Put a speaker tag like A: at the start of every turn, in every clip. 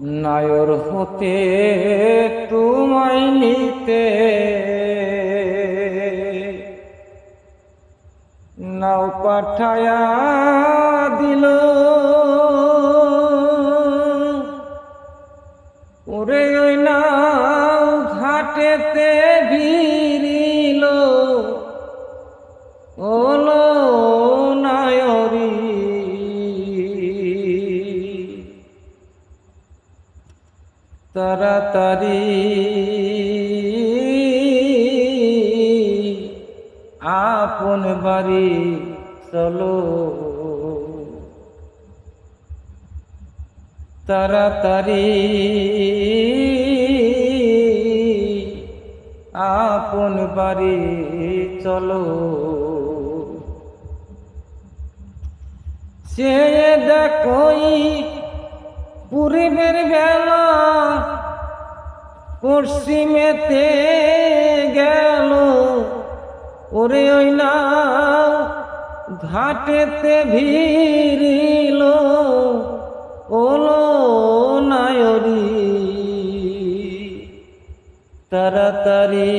A: নায়র হতে তোমায় নিতে। নাও পাঠায়া দিল। ওরে ওই নাও ঘাটেতে ভিড়িল তাড়াতাড়ি। আপন বাড়ি চলো। তাড়াতাড়ি। আপন বাড়ি চলো। সে দেখই পূর্বের বেলা পশ্চিমেতে গেল। ওরে ওই না ঘাটেতে ভিড়িল। ওলো নায়রি তাড়াতাড়ি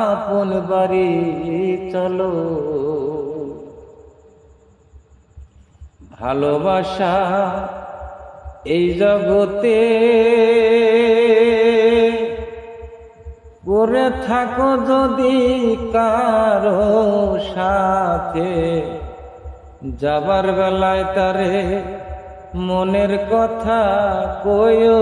A: আপন বাড়ি চলো। ভালোবাসা এই জগতে করে থাকো যদি কারও সাথে। যাবার বেলায় তারে মনের কথা কয়ো